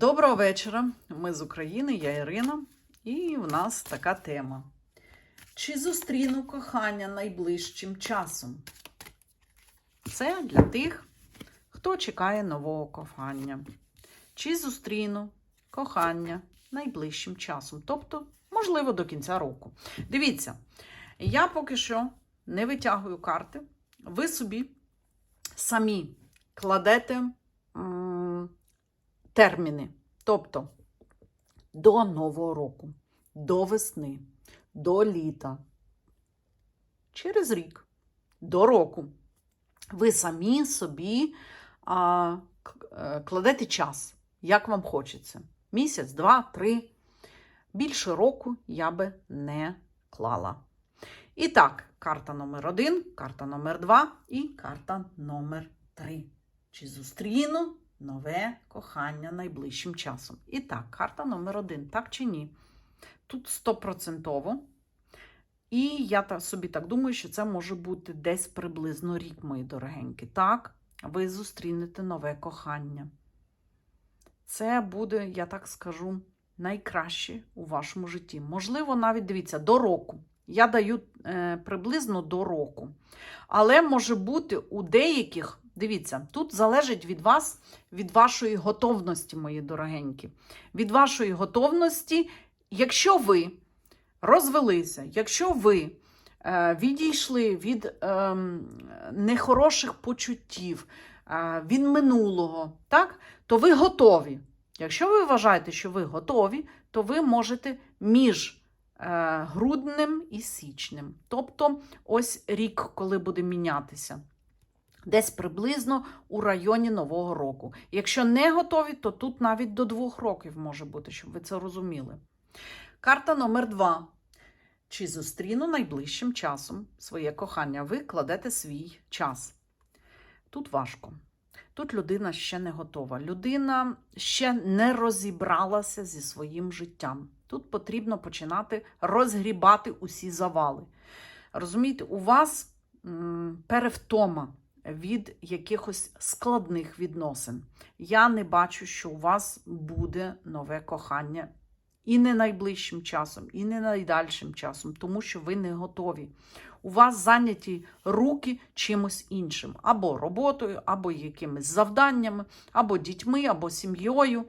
Доброго вечора. Ми з України, я Ірина, і в нас така тема. Чи зустріну кохання найближчим часом? Це для тих, хто чекає нового кохання. Чи зустріну кохання найближчим часом? Тобто, можливо, до кінця року. Дивіться, я поки що не витягую карти. Ви собі самі кладете терміни. Тобто до Нового року, до весни, до літа, через рік, до року. Ви самі собі а, е, кладете час, як вам хочеться. Місяць, два, три. Більше року я би не клала. І так, карта номер один, карта номер два і карта номер три. Чи зустріну нове кохання найближчим часом? І так, карта номер один, так чи ні? Тут стопроцентово. І я собі так думаю, що це може бути десь приблизно рік, мої дорогенькі. Так, ви зустрінете нове кохання. Це буде, я так скажу, найкраще у вашому житті. Можливо, навіть дивіться, до року. Я даю е, приблизно до року. Але може бути у деяких, дивіться, тут залежить від вас, від вашої готовності, мої дорогенькі. Від вашої готовності, якщо ви розвелися, якщо ви е, відійшли від е, нехороших почуттів, е, від минулого, так, то ви готові. Якщо ви вважаєте, що ви готові, то ви можете між е, груднем і січнем. Тобто, ось рік, коли буде мінятися. Десь приблизно у районі Нового року. Якщо не готові, то тут навіть до двох років може бути, щоб ви це розуміли. Карта номер два. Чи зустріну найближчим часом своє кохання? Ви кладете свій час. Тут важко. Тут людина ще не готова. Людина ще не розібралася зі своїм життям. Тут потрібно починати розгрібати усі завали. Розумієте, у вас перевтома від якихось складних відносин. Я не бачу, що у вас буде нове кохання і не найближчим часом, і не найдальшим часом, тому що ви не готові. У вас зайняті руки чимось іншим, або роботою, або якимись завданнями, або дітьми, або сім'єю.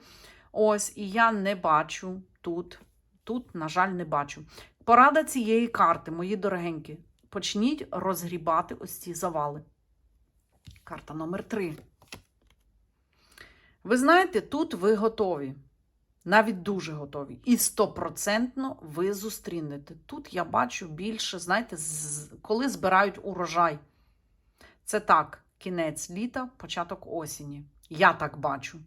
Ось, і я не бачу тут, тут, на жаль, не бачу. Порада цієї карти, мої дорогенькі, почніть розгрібати ось ці завали. Карта номер три. Ви знаєте, тут ви готові. Навіть дуже готові. І стопроцентно ви зустрінете. Тут я бачу більше, знаєте, коли збирають урожай. Це так, кінець літа, початок осені. Я так бачу.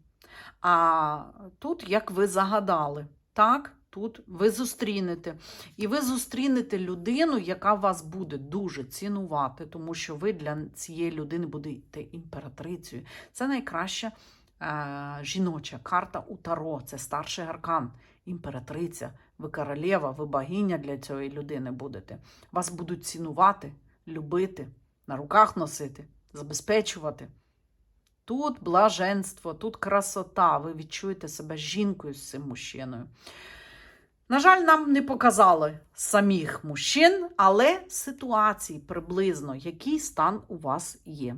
А тут, як ви загадали, так, тут ви зустрінете. І ви зустрінете людину, яка вас буде дуже цінувати, тому що ви для цієї людини будете імператрицею. Це найкраща е, жіноча карта у Таро. Це старший аркан, імператриця, ви королева, ви богиня для цієї людини будете. Вас будуть цінувати, любити, на руках носити, забезпечувати. Тут блаженство, тут красота. Ви відчуєте себе жінкою з цим мужчиною. На жаль, нам не показали самих мужчин, але ситуації приблизно, який стан у вас є.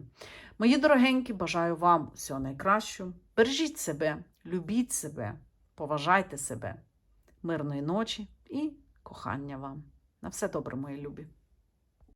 Мої дорогенькі, бажаю вам всього найкращого. Бережіть себе, любіть себе, поважайте себе, мирної ночі і кохання вам. На все добре, мої любі.